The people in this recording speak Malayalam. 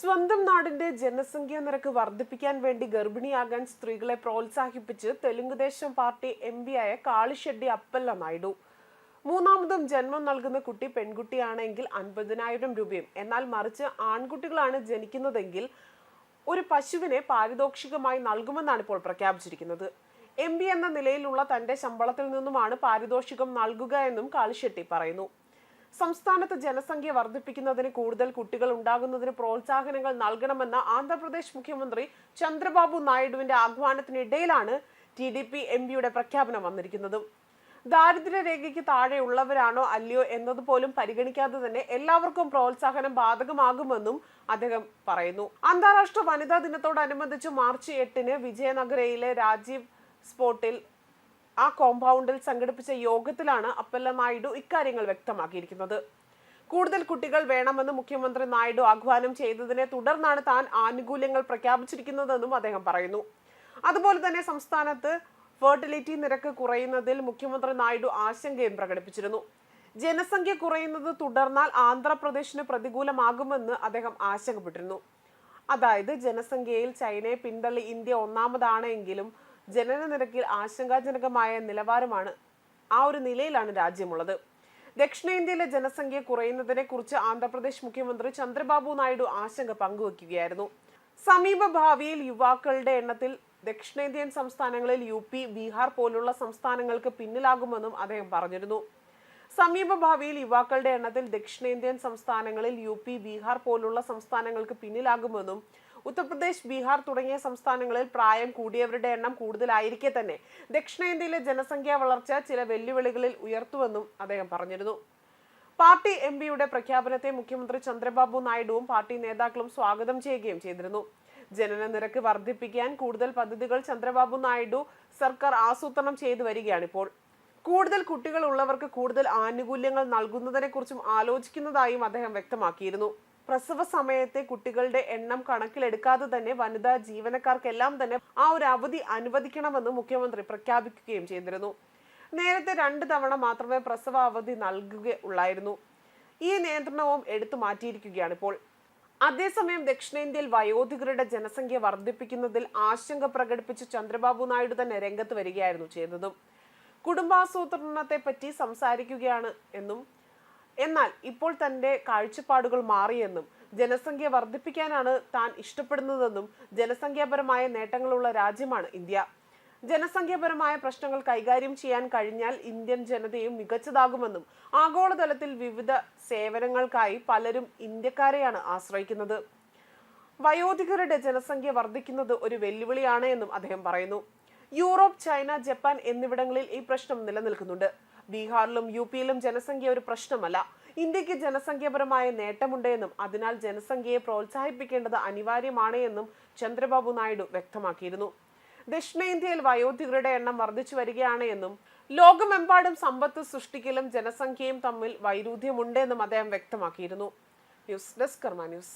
സ്വന്തം നാടിന്റെ ജനസംഖ്യ നിരക്ക് വർദ്ധിപ്പിക്കാൻ വേണ്ടി ഗർഭിണിയാകാൻ സ്ത്രീകളെ പ്രോത്സാഹിപ്പിച്ച് തെലുങ്കുദേശം പാർട്ടി എം ആയ കാളിഷെഡ്ഡി അപ്പല്ല നായിഡു. മൂന്നാമതും ജന്മം നൽകുന്ന കുട്ടി പെൺകുട്ടിയാണെങ്കിൽ അൻപതിനായിരം രൂപയും. എന്നാൽ മറിച്ച് ആൺകുട്ടികളാണ് ജനിക്കുന്നതെങ്കിൽ ഒരു പശുവിനെ പാരിതോഷികമായി നൽകുമെന്നാണ് ഇപ്പോൾ പ്രഖ്യാപിച്ചിരിക്കുന്നത്. എം എന്ന നിലയിലുള്ള തന്റെ ശമ്പളത്തിൽ നിന്നുമാണ് പാരിതോഷികം നൽകുക എന്നും കാളിഷെട്ടി പറയുന്നു. സംസ്ഥാനത്ത് ജനസംഖ്യ വർദ്ധിപ്പിക്കുന്നതിന് കൂടുതൽ കുട്ടികൾ ഉണ്ടാകുന്നതിന് പ്രോത്സാഹനങ്ങൾ നൽകണമെന്ന ആന്ധ്രാപ്രദേശ് മുഖ്യമന്ത്രി ചന്ദ്രബാബു നായിഡുവിന്റെ ആഹ്വാനത്തിനിടയിലാണ് ടി ഡി പി എം പിയുടെ പ്രഖ്യാപനം വന്നിരിക്കുന്നത്. ദാരിദ്ര്യരേഖയ്ക്ക് താഴെയുള്ളവരാണോ അല്ലയോ എന്നതുപോലും പരിഗണിക്കാതെ തന്നെ എല്ലാവർക്കും പ്രോത്സാഹനം ബാധകമാകുമെന്നും അദ്ദേഹം പറയുന്നു. അന്താരാഷ്ട്ര വനിതാ ദിനത്തോടനുബന്ധിച്ച് മാർച്ച് എട്ടിന് വിജയനഗരയിലെ രാജീവ് സ്പോട്ടിൽ ആ കോമ്പൗണ്ടിൽ സംഘടിപ്പിച്ച യോഗത്തിലാണ് അപ്പല്ല നായിഡു ഇക്കാര്യങ്ങൾ വ്യക്തമാക്കിയിരിക്കുന്നത്. കൂടുതൽ കുട്ടികൾ വേണമെന്ന് മുഖ്യമന്ത്രി നായിഡു ആഹ്വാനം ചെയ്തതിനെ തുടർന്നാണ് താൻ ആനുകൂല്യങ്ങൾ പ്രഖ്യാപിച്ചിരിക്കുന്നതെന്നും അദ്ദേഹം പറയുന്നു. അതുപോലെ തന്നെ സംസ്ഥാനത്ത് ഫെർട്ടിലിറ്റി നിരക്ക് കുറയുന്നതിൽ മുഖ്യമന്ത്രി നായിഡു ആശങ്കയും പ്രകടിപ്പിച്ചിരുന്നു. ജനസംഖ്യ കുറയുന്നത് തുടർന്നാൽ ആന്ധ്രാപ്രദേശിന് പ്രതികൂലമാകുമെന്ന് അദ്ദേഹം ആശങ്കപ്പെട്ടിരുന്നു. അതായത് ജനസംഖ്യയിൽ ചൈനയെ പിന്തള്ളി ഇന്ത്യ ഒന്നാമതാണ് എങ്കിലും ജനന നിരക്കിൽ ആശങ്കാജനകമായ നിലവാരമാണ് ആ ഒരു നിലയിലാണ് രാജ്യമുള്ളത്. ദക്ഷിണേന്ത്യയിലെ ജനസംഖ്യ കുറയുന്നതിനെ കുറിച്ച് ആന്ധ്രാപ്രദേശ് മുഖ്യമന്ത്രി ചന്ദ്രബാബു നായിഡു ആശങ്ക പങ്കുവയ്ക്കുകയായിരുന്നു സമീപ ഭാവിയിൽ യുവാക്കളുടെ എണ്ണത്തിൽ ദക്ഷിണേന്ത്യൻ സംസ്ഥാനങ്ങളിൽ യു പി ബീഹാർ പോലുള്ള സംസ്ഥാനങ്ങൾക്ക് പിന്നിലാകുമെന്നും അദ്ദേഹം പറഞ്ഞിരുന്നു. സമീപ ഭാവിയിൽ യുവാക്കളുടെ എണ്ണത്തിൽ ദക്ഷിണേന്ത്യൻ സംസ്ഥാനങ്ങളിൽ യു പി ബീഹാർ പോലുള്ള സംസ്ഥാനങ്ങൾക്ക് പിന്നിലാകുമെന്നും ഉത്തർപ്രദേശ് ബീഹാർ തുടങ്ങിയ സംസ്ഥാനങ്ങളിൽ പ്രായം കൂടിയവരുടെ എണ്ണം കൂടുതലായിരിക്കെ തന്നെ. ദക്ഷിണേന്ത്യയിലെ ജനസംഖ്യാ വളർച്ച ചില വെല്ലുവിളികളിൽ ഉയർത്തുവെന്നും അദ്ദേഹം പറഞ്ഞിരുന്നു. പാർട്ടി എം പിയുടെ പ്രഖ്യാപനത്തെ മുഖ്യമന്ത്രി ചന്ദ്രബാബു നായിഡുവും പാർട്ടി നേതാക്കളും സ്വാഗതം ചെയ്യുകയും ചെയ്തിരുന്നു. ജനന നിരക്ക് വർദ്ധിപ്പിക്കാൻ കൂടുതൽ പദ്ധതികൾ ചന്ദ്രബാബു നായിഡു സർക്കാർ ആസൂത്രണം ചെയ്തു വരികയാണിപ്പോൾ. കൂടുതൽ കുട്ടികൾ ഉള്ളവർക്ക് കൂടുതൽ ആനുകൂല്യങ്ങൾ നൽകുന്നതിനെക്കുറിച്ചും ആലോചിക്കുന്നതായും അദ്ദേഹം വ്യക്തമാക്കിയിരുന്നു. പ്രസവ സമയത്തെ കുട്ടികളുടെ എണ്ണം കണക്കിലെടുക്കാതെ തന്നെ വനിതാ ജീവനക്കാർക്കെല്ലാം തന്നെ ആ ഒരു അവധി അനുവദിക്കണമെന്ന് മുഖ്യമന്ത്രി പ്രഖ്യാപിക്കുകയും ചെയ്തിരുന്നു. നേരത്തെ രണ്ട് തവണ മാത്രമേ പ്രസവ അവധി നൽകുകയുള്ളായിരുന്നു ഈ നിയന്ത്രണവും എടുത്തു മാറ്റിയിരിക്കുകയാണ് ഇപ്പോൾ. അതേസമയം ദക്ഷിണേന്ത്യയിൽ വയോധികരുടെ ജനസംഖ്യ വർദ്ധിപ്പിക്കുന്നതിൽ ആശങ്ക പ്രകടിപ്പിച്ച് ചന്ദ്രബാബു നായിഡു തന്നെ രംഗത്ത് വരികയായിരുന്നു ചെയ്തതും. കുടുംബാസൂത്രണത്തെ പറ്റി സംസാരിക്കുകയാണ് എന്നും എന്നാൽ ഇപ്പോൾ തന്റെ കാഴ്ചപ്പാടുകൾ മാറിയെന്നും ജനസംഖ്യ വർദ്ധിപ്പിക്കാനാണ് താൻ ഇഷ്ടപ്പെടുന്നതെന്നും ജനസംഖ്യാപരമായ നേട്ടങ്ങളുള്ള രാജ്യമാണ് ഇന്ത്യ. ജനസംഖ്യാപരമായ പ്രശ്നങ്ങൾ കൈകാര്യം ചെയ്യാൻ കഴിഞ്ഞാൽ ഇന്ത്യൻ ജനതയും മികച്ചതാകുമെന്നും ആഗോളതലത്തിൽ വിവിധ സേവനങ്ങൾക്കായി പലരും ഇന്ത്യക്കാരെയാണ് ആശ്രയിക്കുന്നത്. വയോധികരുടെ ജനസംഖ്യ വർദ്ധിക്കുന്നത് ഒരു വെല്ലുവിളിയാണ് എന്നും അദ്ദേഹം പറയുന്നു. യൂറോപ്പ് ചൈന ജപ്പാൻ എന്നിവിടങ്ങളിൽ ഈ പ്രശ്നം നിലനിൽക്കുന്നുണ്ട്. ബീഹാറിലും യു പിയിലും ജനസംഖ്യ ഒരു പ്രശ്നമല്ല. ഇന്ത്യയ്ക്ക് ജനസംഖ്യാപരമായ നേട്ടമുണ്ട് എന്നും അതിനാൽ ജനസംഖ്യയെ പ്രോത്സാഹിപ്പിക്കേണ്ടത് അനിവാര്യമാണ് എന്നും ചന്ദ്രബാബു നായിഡു വ്യക്തമാക്കിയിരുന്നു. ദക്ഷിണേന്ത്യയിൽ വയോധികരുടെ എണ്ണം വർദ്ധിച്ചു വരികയാണ് എന്നും ലോകമെമ്പാടും സമ്പത്ത് സൃഷ്ടിക്കലും ജനസംഖ്യയും തമ്മിൽ വൈരുദ്ധ്യമുണ്ട് എന്നും അദ്ദേഹം വ്യക്തമാക്കിയിരുന്നു. News desk Karma news.